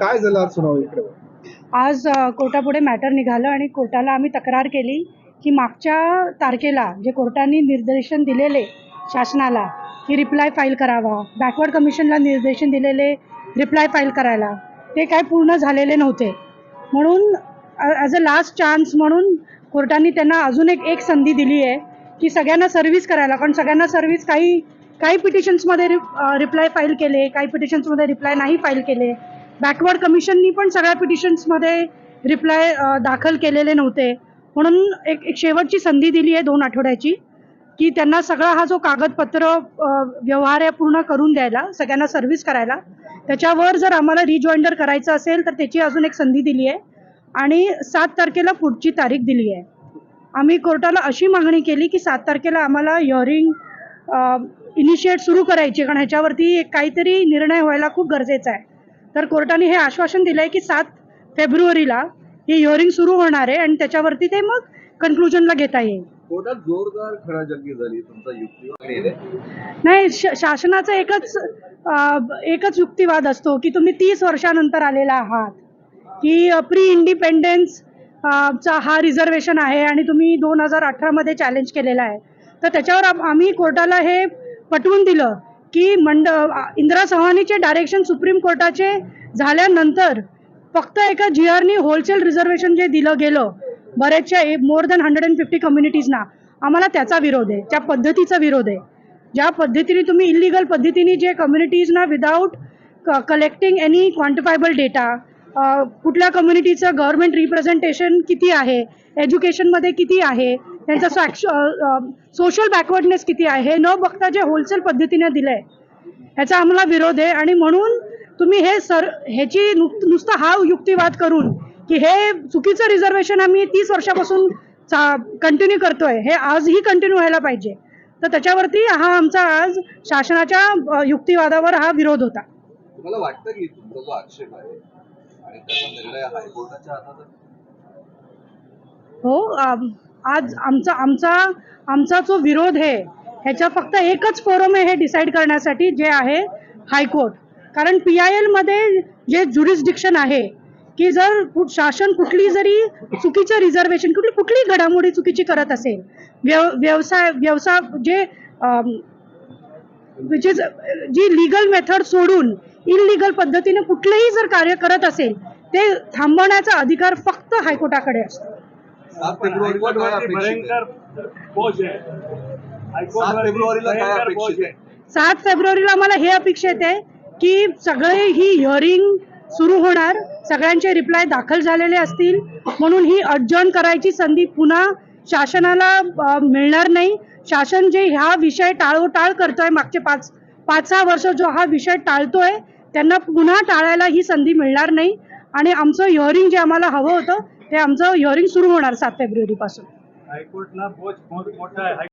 काय झालं आज सुनावणी इकडे? आज कोर्टापुढे मॅटर निघालं आणि कोर्टाला आम्ही तक्रार केली की मागच्या तारखेला जे कोर्टाने निर्देशन दिलेले शासनाला की रिप्लाय फाईल करावा बॅकवर्ड कमिशनला निर्देशन दिलेले रिप्लाय फाईल करायला ते काय पूर्ण झालेले नव्हते. म्हणून ॲज अ लास्ट चान्स म्हणून कोर्टाने त्यांना अजून एक एक संधी दिली आहे की सगळ्यांना सर्व्हिस करायला कारण सगळ्यांना सर्व्हिस काही काही पिटिशन्समध्ये रिप्लाय फाईल केले काही पिटिशन्समध्ये रिप्लाय नाही फाईल केले. बॅकवर्ड कमिशननी पण सगळ्या पिटिशन्समध्ये रिप्लाय दाखल केलेले नव्हते. म्हणून एक एक शेवटची संधी दिली आहे दोन आठवड्याची की त्यांना सगळा हा जो कागदपत्र व्यवहार आहे पूर्ण करून द्यायला सगळ्यांना सर्व्हिस करायला त्याच्यावर जर आम्हाला रिजॉइंडर करायचं असेल तर त्याची अजून एक संधी दिली आहे. आणि सात तारखेला पुढची तारीख दिली आहे. आम्ही कोर्टाला अशी मागणी केली की सात तारखेला आम्हाला हिअरिंग इनिशिएट सुरू करायची कारण ह्याच्यावरती एक काहीतरी निर्णय व्हायला खूप गरजेचा आहे. तर कोर्टाने हे आश्वासन दिलं आहे की सात फेब्रुवारीला ही हिअरिंग सुरू होणार आहे आणि त्याच्यावरती ते मग कन्क्लुजनला घेता येईल. कोर्टात जोरदार खणाजंगी झाली तुमचा युक्तिवाद नाही शासनाचा एकच एकच युक्तिवाद असतो की तुम्ही तीस वर्षानंतर आलेला आहात की प्री इंडिपेंडन्स चा हा रिझर्वेशन आहे आणि तुम्ही दोन हजार अठरामध्ये चॅलेंज केलेला आहे. तर त्याच्यावर आम- आम्ही कोर्टाला हे पटवून दिलं की मंड इंदिरा सहानीचे डायरेक्शन सुप्रीम कोर्टाचे झाल्यानंतर फक्त एका जी आरनी होलसेल रिझर्वेशन जे दिलं गेलं बरेचशा more than hundred and fifty कम्युनिटीजना आम्हाला त्याचा विरोध आहे त्या पद्धतीचा विरोध आहे. ज्या पद्धतीने तुम्ही इलिगल पद्धतीने जे कम्युनिटीजना without collecting any quantifiable data कुठल्या कम्युनिटीचं गव्हर्नमेंट रिप्रेझेंटेशन किती आहे? एज्युकेशनमध्ये किती आहे? त्यांचं सोशल बॅकवर्डनेस किती आहे? हे न बघता जे होलसेल पद्धतीने दिलं आहे ह्याचा आम्हाला विरोध आहे. आणि म्हणून तुम्ही हे सर ह्याची नुक- नुसतं हा युक्तिवाद करून की हे चुकीचं रिझर्वेशन आम्ही तीस वर्षापासून कंटिन्यू करतोय हे आजही कंटिन्यू व्हायला पाहिजे. तर त्याच्यावरती हा आमचा आज शासनाच्या युक्तिवादावर हा विरोध होता. मला वाटतं की तुमचा जो आक्षेप आहे हो आज आमचा आमचा आमचा जो विरोध आहे ह्याच्या फक्त एकच फोरम आहे हे डिसाईड करण्यासाठी जे आहे हायकोर्ट. कारण पी आय एलमध्ये जे ज्युरिस्डिक्शन आहे की जर शासन कुठली जरी चुकीचं रिझर्वेशन कुठली कुठली घडामोडी चुकीची करत असेल व्यव व्यवसाय व्यवसाय जे विच इज जी लिगल मेथड सोडून इलिगल पद्धतीने कुठलंही जर कार्य करत असेल ते थांबवण्याचा अधिकार फक्त हायकोर्टाकडे असतो. सात फेब्रुवारीला आम्हाला हे अपेक्षित आहे की सगळे ही हिअरिंग सुरू होणार सगळ्यांचे रिप्लाय दाखल झालेले असतील म्हणून ही अडजॉर्न करायची संधी पुन्हा शासनाला मिळणार नाही. शासन जे ह्या विषय टाळोटाळ करतोय मागचे पाच पाच सहा वर्ष जो हा विषय टाळतोय त्यांना पुन्हा टाळायला ही संधी मिळणार नाही. आणि आमचं हिअरिंग जे आम्हाला हवं होतं ते आमचं हिअरिंग सुरू होणार सात फेब्रुवारीपासून. हायकोर्टला